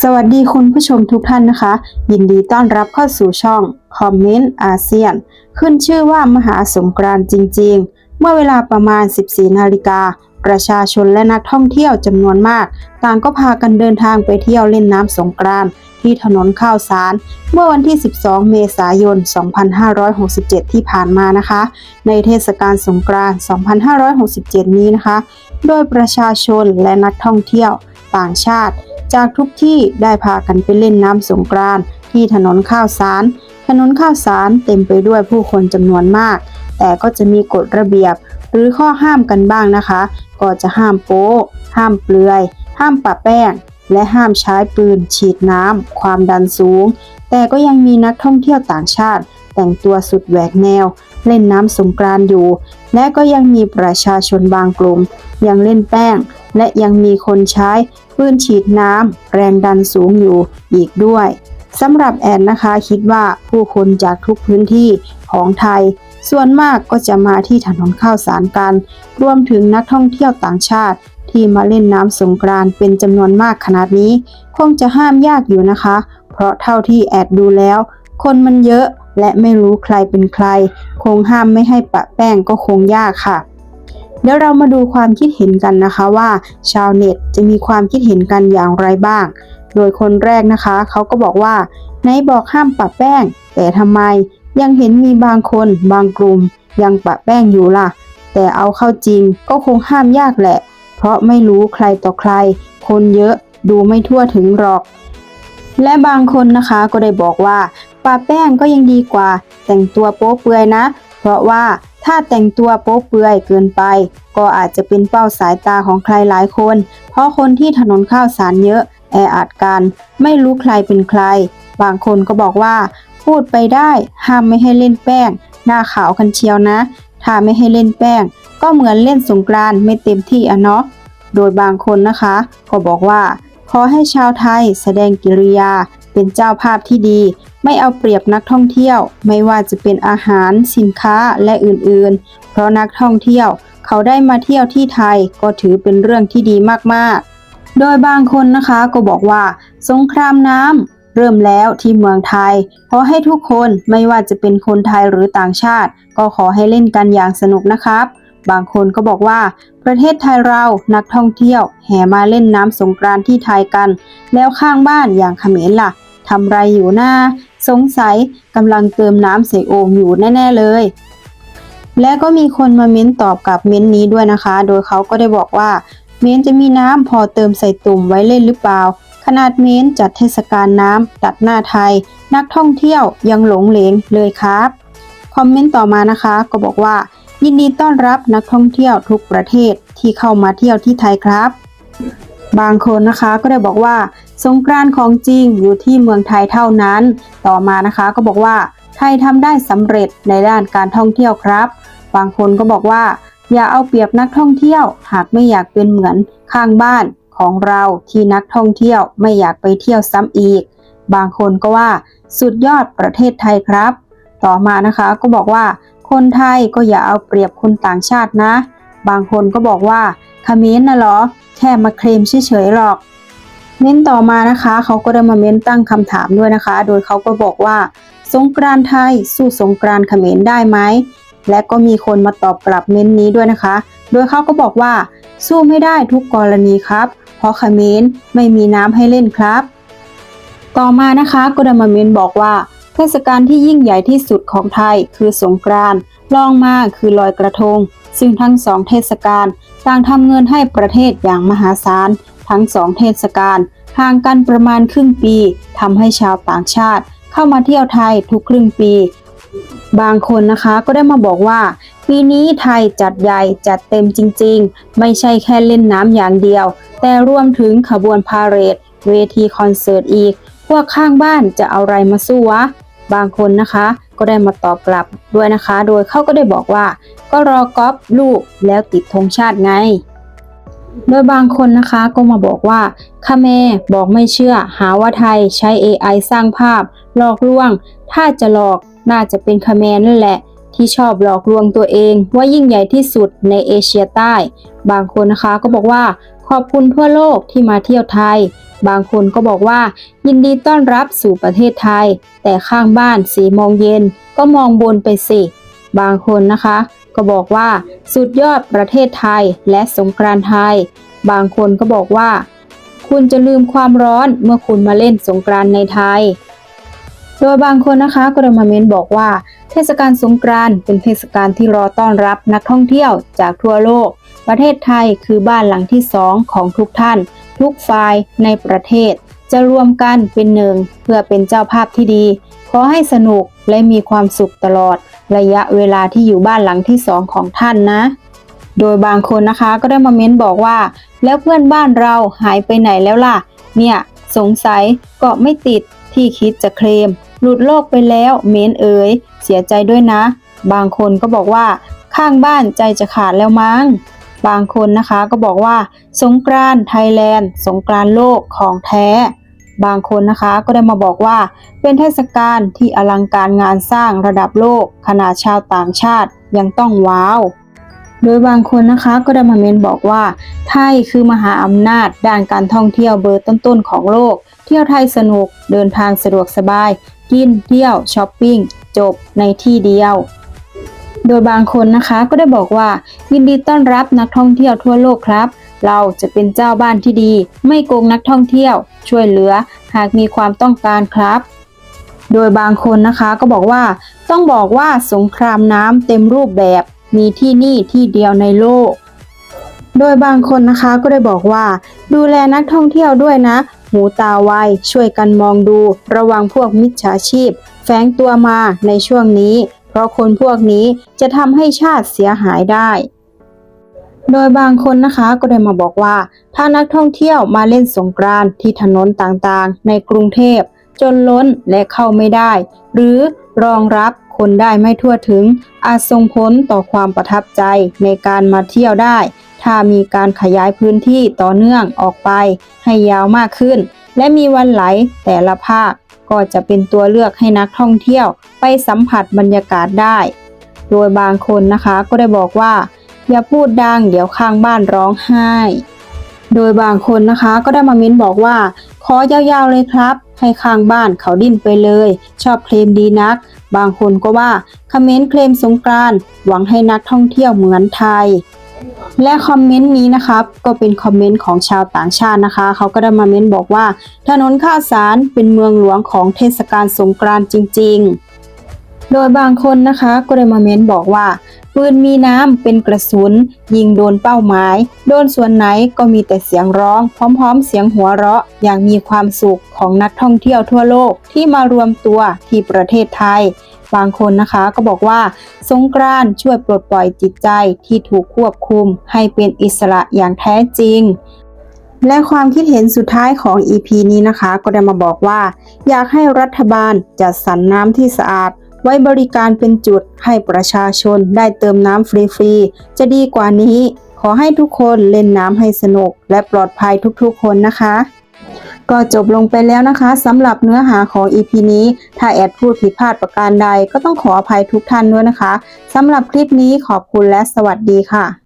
สวัสดีคุณผู้ชมทุกท่านนะคะ ยินดีต้อนรับเข้าสู่ช่องคอมเมนต์อาเซียน ขึ้นชื่อว่ามหาสงกรานต์จริง ๆ เมื่อเวลาประมาณ 14 นาฬิกา ประชาชนและนักท่องเที่ยวจำนวนมาก ต่างก็พากันเดินทางไปเที่ยวเล่นน้ำสงกรานต์ที่ถนนข้าวสาร เมื่อวันที่ 12 เมษายน 2567 ที่ผ่านมานะคะ ในเทศกาลสงกรานต์ 2567 นี้นะคะ โดยประชาชนและนักท่องเที่ยวต่างชาติ จากทุกที่ได้พากันไปเล่นน้ำสงกรานต์ที่ถนนข้าวสาร ถนนข้าวสารเต็มไปด้วยผู้คนจำนวนมาก แต่ก็จะมีกฎระเบียบ หรือข้อห้ามกันบ้างนะคะ ก็จะห้ามโป๊ห้ามเปลือย ห้ามปะแป้ง และห้ามใช้ปืน ฉีดน้ำความดันสูง แต่ก็ยังมีนักท่องเที่ยวต่างชาติ แต่งตัวสุดแหวกแนว เล่นน้ำสงกรานต์อยู่ และก็ยังมีประชาชนบางกลุ่ม ยังเล่นแป้ง และยังมีคนใช้ ปืนฉีดน้ำแรงดันสูงอยู่อีกด้วยสำหรับแอนนะคะคิดว่าผู้คนจากทุกพื้นที่ของไทย ส่วนมากก็จะมาที่ถนนข้าวสารกัน รวมถึงนักท่องเที่ยวต่างชาติ ที่มาเล่นน้ำสงกรานเป็นจำนวนมากขนาดนี้ คงจะห้ามยากอยู่นะคะ เพราะเท่าที่แอดดูแล้ว คนมันเยอะและไม่รู้ใครเป็นใคร คงห้ามไม่ให้ปะแป้งก็คงยากค่ะ เดี๋ยวเรามาดูความคิดเห็นกันนะคะว่า ชาวเน็ตจะมีความคิดเห็นกันอย่างไรบ้าง โดยคนแรกนะคะ เขาก็บอกว่าไหนบอกห้ามปะแป้ง แต่ทำไมยังเห็นมีบางคนบางกลุ่ม ยังปะแป้งอยู่ล่ะ แต่เอาเข้าจริงก็คงห้ามยากแหละ เพราะไม่รู้ใครต่อใคร คนเยอะดูไม่ทั่วถึงหรอก และบางคนนะคะก็ได้บอกว่าปะแป้งก็ยังดีกว่า แต่งตัวโป๊เปลือยนะ เพราะว่า ถ้าแต่งตัวโป๊เปลือยเกินไป ก็อาจจะเป็นเป้าสายตาของใครหลายคน เพราะคนที่ถนนข้าวสารเยอะแออัดกัน ไม่รู้ใครเป็นใคร บางคนก็บอกว่า พูดไปได้ห้ามไม่ให้เล่นแป้ง หน้าขาวกันเชียวนะ ถ้าไม่ให้เล่นแป้ง ก็เหมือนเล่นสงกรานต์ไม่เต็มที่อะเนาะโดยบางคนนะคะ ก็บอกว่า ขอให้ชาวไทยแสดงกิริยาเป็นเจ้าภาพที่ดี ไม่เอาเปรียบนักท่องเที่ยว ไม่ว่าจะเป็นอาหาร สินค้าและอื่นๆ เพราะนักท่องเที่ยวเขาได้มาเที่ยวที่ไทยก็ถือเป็นเรื่องที่ดีมากๆ โดยบางคนนะคะก็บอกว่าสงครามน้ำเริ่มแล้วที่เมืองไทย ขอให้ทุกคนไม่ว่าจะเป็นคนไทยหรือต่างชาติ ก็ขอให้เล่นกันอย่างสนุกนะครับ บางคนก็บอกว่า ประเทศไทยเรานักท่องเที่ยวแห่มาเล่นน้ำสงกรานที่ไทยกัน แล้วข้างบ้านอย่างเขมรล่ะทำไรอยู่หน้า สงสัยกำลังเติมน้ำใส่โอ่งอยู่แน่ ๆ เลย และก็มีคนมาเม้นตอบกับเม้นนี้ด้วยนะคะ โดยเขาก็ได้บอกว่า เม้นจะมีน้ำพอเติมใส่ตุ่มไว้เล่นหรือเปล่า ขนาดเม้นจัดเทศกาลน้ำตัดหน้าไทย นักท่องเที่ยวยังหลงเหลงเลยครับ คอมเมนต์ต่อมานะคะก็บอกว่า ยินดีต้อนรับนักท่องเที่ยวทุกประเทศที่เข้ามาเที่ยวที่ไทยครับบางคนนะคะก็ได้บอกว่า สงกรานต์ของจริงอยู่ที่เมืองไทยเท่านั้น ต่อมานะคะก็บอกว่า ไทยทำได้สำเร็จในด้านการท่องเที่ยวครับ บางคนก็บอกว่า อย่าเอาเปรียบนักท่องเที่ยว หากไม่อยากเป็นเหมือนข้างบ้านของเราที่นักท่องเที่ยวไม่อยากไปเที่ยวซ้ำอีก บางคนก็ว่า สุดยอดประเทศไทยครับ ต่อมานะคะก็บอกว่า คนไทยก็อย่าเอาเปรียบคนต่างชาตินะ บางคนก็บอกว่าเขมรน่ะเหรอ แค่มาเคลมเฉยๆหรอก เม้นต่อมานะคะเขาก็ได้มาเม้นตั้งคำถามด้วยนะคะ โดยเขาก็บอกว่า สงกรานไทยสู้สงกรานเขมรได้ไหมและก็มีคนมาตอบกลับเม้นนี้ด้วยนะคะ โดยเขาก็บอกว่า สู้ไม่ได้ทุกกรณีครับ เพราะเขมรไม่มีน้ำให้เล่นครับ ต่อมานะคะก็ได้มาเม้นบอกว่า เทศกาลที่ยิ่งใหญ่ที่สุดของไทยคือสงกรานต์รองมาคือลอยกระทง ซึ่งทั้งสองเทศกาลต่างทำเงินให้ประเทศอย่างมหาศาล ทั้งสองเทศกาลห่างกันประมาณครึ่งปีทำให้ชาวต่างชาติ เข้ามาเที่ยวไทยทุกครึ่งปี บางคนนะคะก็ได้มาบอกว่า ปีนี้ไทยจัดใหญ่จัดเต็มจริง ๆ ไม่ใช่แค่เล่นน้ำอย่างเดียว แต่รวมถึงขบวนพาเหรด เวทีคอนเสิร์ตอีก พวกข้างบ้านจะเอาอะไรมาสู้วะ บางคนนะคะก็ได้มาตอบกลับด้วยนะคะ โดยเขาก็ได้บอกว่า ก็รอก๊อปลูกแล้วติดธงชาติไง โดยบางคนนะคะก็มาบอกว่าคาเมบอกไม่เชื่อ หาว่าไทยใช้ AI สร้างภาพ หลอกลวง ถ้าจะหลอกน่าจะเป็นคาเมนั่นแหละ ที่ชอบหลอกลวงตัวเอง ว่ายิ่งใหญ่ที่สุดในเอเชียใต้ บางคนนะคะก็บอกว่าขอบคุณทั่วโลกที่มาเที่ยวไทย บางคนก็บอกว่า ยินดีต้อนรับสู่ประเทศไทย แต่ข้างบ้านสี่โมงเย็นก็มองบนไปสิ บางคนนะคะ ก็บอกว่าสุดยอดประเทศไทยและสงกรานต์ไทย บางคนก็บอกว่า คุณจะลืมความร้อนเมื่อคุณมาเล่นสงกรานต์ในไทย โดยบางคนนะคะก็ดมาเมนบอกว่า เทศกาลสงกรานต์เป็นเทศกาลที่รอต้อนรับนักท่องเที่ยวจากทั่วโลก ประเทศไทยคือบ้านหลังที่สองของทุกท่าน ทุกฝ่ายในประเทศ จะรวมกันเป็นหนึ่งเพื่อเป็นเจ้าภาพที่ดีขอให้สนุกและมีความสุขตลอด ระยะเวลาที่อยู่บ้านหลังที่สองของท่านนะ โดยบางคนนะคะก็ได้มาเม้นบอกว่า แล้วเพื่อนบ้านเราหายไปไหนแล้วล่ะ เนี่ยสงสัยเกาะไม่ติดที่คิดจะเคลม หลุดโลกไปแล้วเม้นเอ๋ยเสียใจด้วยนะ บางคนก็บอกว่าข้างบ้านใจจะขาดแล้วมั้ง บางคนนะคะก็บอกว่า สงกรานไทยแลนด์ สงกรานโลกของแท้ บางคนนะคะก็ได้มาบอกว่าเป็นเทศกาลที่อลังการงานสร้างระดับโลก ขนาดชาวต่างชาติยังต้องว้าว โดยบางคนนะคะก็ได้มาเมนบอกว่า ไทยคือมหาอำนาจด้านการท่องเที่ยวเบอร์ต้นๆของโลก เที่ยวไทยสนุกเดินทางสะดวกสบาย กินเที่ยวช้อปปิ้งจบในที่เดียวโดยบางคนนะคะก็ได้บอกว่ายินดีต้อนรับนักท่องเที่ยวทั่วโลกครับ เราจะเป็นเจ้าบ้านที่ดี ไม่โกงนักท่องเที่ยว ช่วยเหลือหากมีความต้องการครับ โดยบางคนนะคะก็บอกว่า ต้องบอกว่าสงครามน้ำเต็มรูปแบบ มีที่นี่ที่เดียวในโลก โดยบางคนนะคะก็ได้บอกว่า ดูแลนักท่องเที่ยวด้วยนะ หูตาไวช่วยกันมองดู ระวังพวกมิจฉาชีพ แฝงตัวมาในช่วงนี้ เพราะคนพวกนี้จะทำให้ชาติเสียหายได้ โดยบางคนนะคะก็ได้มาบอกว่า ถ้านักท่องเที่ยวมาเล่นสงกรานต์ที่ถนนต่างๆ ในกรุงเทพ จนล้นและเข้าไม่ได้ หรือรองรับคนได้ไม่ทั่วถึง อาจส่งผลต่อความประทับใจในการมาเที่ยวได้ ถ้ามีการขยายพื้นที่ต่อเนื่องออกไป ให้ยาวมากขึ้น และมีวันไหลแต่ละภาค ก็จะเป็นตัวเลือกให้นักท่องเที่ยวไปสัมผัสบรรยากาศได้ โดยบางคนนะคะก็ได้บอกว่า อย่าพูดดังเดี๋ยวข้างบ้านร้องไห้ โดยบางคนนะคะก็ได้มาเม้นบอกว่า ขอยาวๆเลยครับ ให้ข้างบ้านเขาดิ้นไปเลย ชอบเคลมดีนัก บางคนก็ว่าคอมเมนต์เคลมสงกรานหวังให้นักท่องเที่ยวเหมือนไทย และคอมเมนต์นี้นะครับก็เป็นคอมเมนต์ของชาวต่างชาตินะคะ เขาก็ได้มาเม้นบอกว่า ถนนข้าวสารเป็นเมืองหลวงของเทศกาลสงกรานต์จริง ๆ โดยบางคนนะคะก็ได้มาเม้นบอกว่า ปืนมีน้ำเป็นกระสุน ยิงโดนเป้าหมาย โดนส่วนไหนก็มีแต่เสียงร้อง พร้อมๆ เสียงหัวเราะ อย่างมีความสุขของนักท่องเที่ยวทั่วโลกที่มารวมตัวที่ประเทศไทยบางคนนะคะก็บอกว่า สงกรานต์ช่วยปลดปล่อยจิตใจที่ถูกควบคุม ให้เป็นอิสระอย่างแท้จริง และความคิดเห็นสุดท้ายของ EP นี้นะคะ ก็ได้มาบอกว่า อยากให้รัฐบาลจัดสรรน้ำที่สะอาด ไว้บริการเป็นจุดให้ประชาชนได้เติมน้ำฟรีๆ จะดีกว่านี้ ขอให้ทุกคนเล่นน้ำให้สนุก และปลอดภัยทุกๆ คนนะคะ ก็จบลงไปแล้วนะคะสำหรับเนื้อหาของ EP นี้ ถ้าแอดพูดผิดพลาดประการใดก็ต้องขออภัยทุกท่านด้วยนะคะสำหรับคลิปนี้ขอบคุณและสวัสดีค่ะ